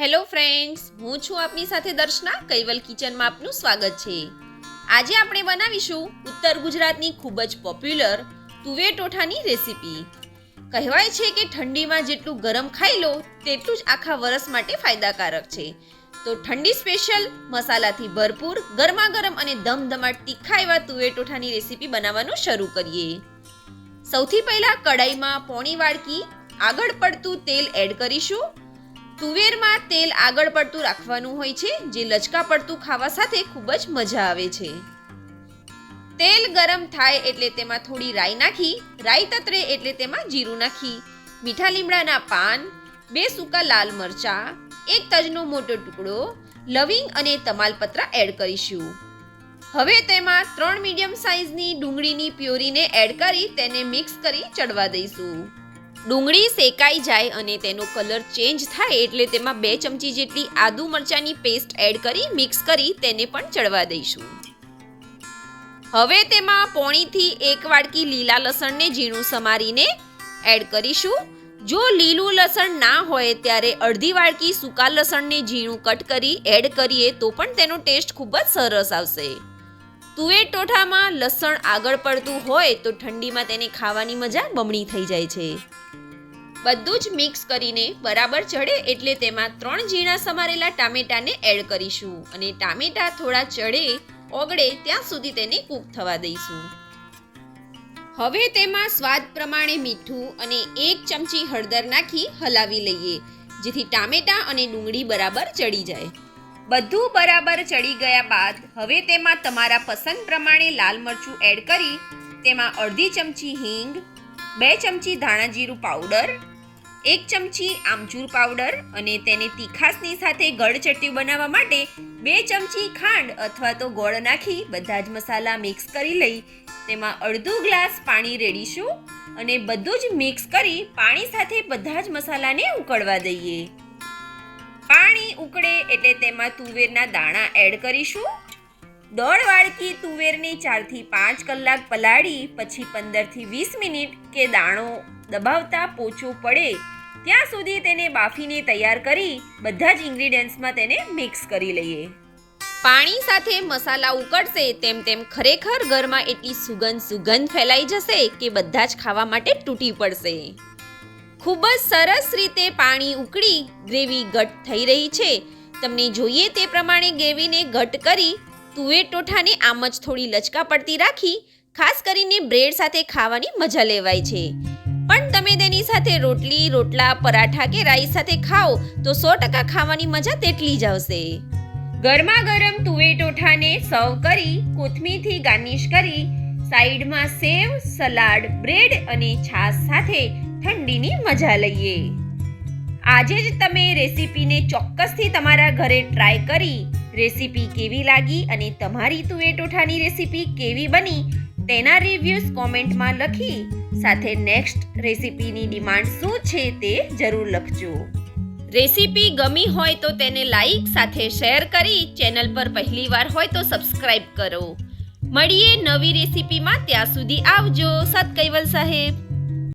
Hello friends, હું છું આપની સાથે દર્શના. કૈવલ કિચનમાં આપનું સ્વાગત છે. આજે આપણે બનાવીશું ઉત્તર ગુજરાતની ખૂબ જ પોપ્યુલર તુવેર ટોઠાની રેસીપી. કહેવાય છે કે ઠંડીમાં જેટલું ગરમ ખાઈ લો, તેટલું જ આખા વરસ માટે ફાયદાકારક છે. તો ઠંડી સ્પેશિયલ, મસાલાથી ભરપૂર ગરમા ગરમ અને ધમધમાટ તીખા એવા તુવેર ટોઠાની રેસીપી બનાવવાનું શરૂ કરીએ. સૌથી પહેલાં કડાઈમાં પોણી વાડકી આગળ પડતું તેલ એડ કરીશું. તુવેરમાં તેલ આગળ પડતું રાખવાનું હોય છે, જે લચકા પડતું ખાવા સાથે ખૂબ જ મજા આવે છે. તેલ ગરમ થાય એટલે તેમાં થોડી રાઈ નાખી, રાઈ તતરે એટલે તેમાં જીરું નાખી, મીઠા લીમડાના પાન, બે સૂકા લાલ મરચા, એક તજનો મોટો ટુકડો, લવિંગ અને તમાલપત્રા એડ કરીશું. હવે તેમાં ત્રણ મીડિયમ સાઇઝની ડુંગળીની પ્યોરીને એડ કરી તેને મિક્સ કરી ચડવા દઈશું. ડુંગળી શેકાઈ જાય અને તેનો કલર ચેન્જ થાય એટલે તેમાં બે ચમચી જેટલી આદુ મરચાંની પેસ્ટ એડ કરી મિક્સ કરી તેને પણ ચડવા દઈશું. હવે તેમાં પોણીથી એક વાડકી લીલા લસણને ઝીણું સમારીને એડ કરીશું. જો લીલું લસણ ના હોય ત્યારે અડધી વાડકી સૂકા લસણને ઝીણું કટ કરી એડ કરીએ તો પણ તેનો ટેસ્ટ ખૂબ જ સરસ આવશે. તુવેર ટોઠામાં લસણ આગળ પડતું હોય તો ઠંડીમાં તેને ખાવાની મજા બમણી થઈ જાય છે. બધું જ મિક્સ કરીને બરાબર ચડે એટલે તેમાં ત્રણ ઝીણા સમારેલા ટામેટાને એડ કરીશું. અને ટામેટા થોડા ચડે, ઓગળે ત્યાં સુધી તેને કૂક થવા દઈશું. હવે તેમાં સ્વાદ પ્રમાણે મીઠું અને એક ચમચી હળદર નાખી હલાવી લઈએ, જેથી ટામેટા અને ડુંગળી બરાબર ચડી જાય. બધું બરાબર ચડી ગયા બાદ હવે તેમાં તમારા પસંદ પ્રમાણે લાલ મરચું એડ કરી, તેમાં અડધી ચમચી હિંગ, બે ચમચી ધાણા જીરું પાવડર એક ચમચી આમચૂર પાવડર અને તેને તીખાસની સાથે ગળ બનાવવા માટે બે ચમચી ખાંડ અથવા તો ગોળ નાખી બધા જ મસાલા મિક્સ કરી લઈ તેમાં અડધો ગ્લાસ પાણી રેડીશું અને બધું જ મિક્સ કરી પાણી સાથે બધા જ મસાલાને ઉકળવા દઈએ. પાણી ઉકળે એટલે તેમાં તુવેરના દાણા એડ કરીશું. દોઢ વાડકી તુવેરને ચારથી પાંચ કલાક પલાળી પછી પંદરથી વીસ મિનિટ કે દાણો દબાવતા પોચો પડે ત્યાં સુધી તેને બાફીને તૈયાર કરી બધા જ ઇન્ગ્રીડિયન્ટ્સમાં તેને મિક્સ કરી લઈએ. પાણી સાથે મસાલા ઉકળશે તેમ તેમ ખરેખર ઘરમાં એટલી સુગંધ સુગંધ ફેલાઈ જશે કે બધા જ ખાવા માટે તૂટી પડશે. ખૂબ જ સરસ રીતે પાણી ઉકળી ગ્રેવી ઘટ થઈ રહી છે. તમને જોઈએ તે પ્રમાણે ગ્રેવીને ઘટ કરી તુવેર ટોઠાને આમ જ થોડી લચકા પડતી રાખી, ખાસ કરીને બ્રેડ સાથે ખાવાની મજા લેવાય છે. તમે તેની સાથે રોટલી, રોટલા, પરાઠા કે રાઈસ સાથે ખાઓ, તો સો ટકા ખાવાની મજા તેટલી જ આવશે. ગરમા ગરમ તુવેટોઠાને સર્વ કરી, કોથમીરથી ગાર્નિશ કરી, સાઈડમાં સેવ, સલાડ, બ્રેડ અને છાશ સાથે ઠંડીની મજા લઈએ. આજે જ તમે રેસીપીને ચોક્કસથી તમારા ઘરે ટ્રાય કરી. રેસીપી કેવી લાગી અને તમારી તુવેટોઠાની રેસીપી કેવી બની? તેના રિવ્યૂઝ કોમેન્ટમાં લખી, સાથે નેક્સ્ટ રેસીપીની ડિમાન્ડ શું છે તે જરૂર લખજો. રેસીપી ગમી હોય તો તેને લાઈક સાથે શેર કરી ચેનલ પર પહેલીવાર હોય તો સબસ્ક્રાઇબ કરો. મળીએ નવી રેસીપીમાં ત્યાં સુધી આવજો. સત કૈવલ સાહેબ.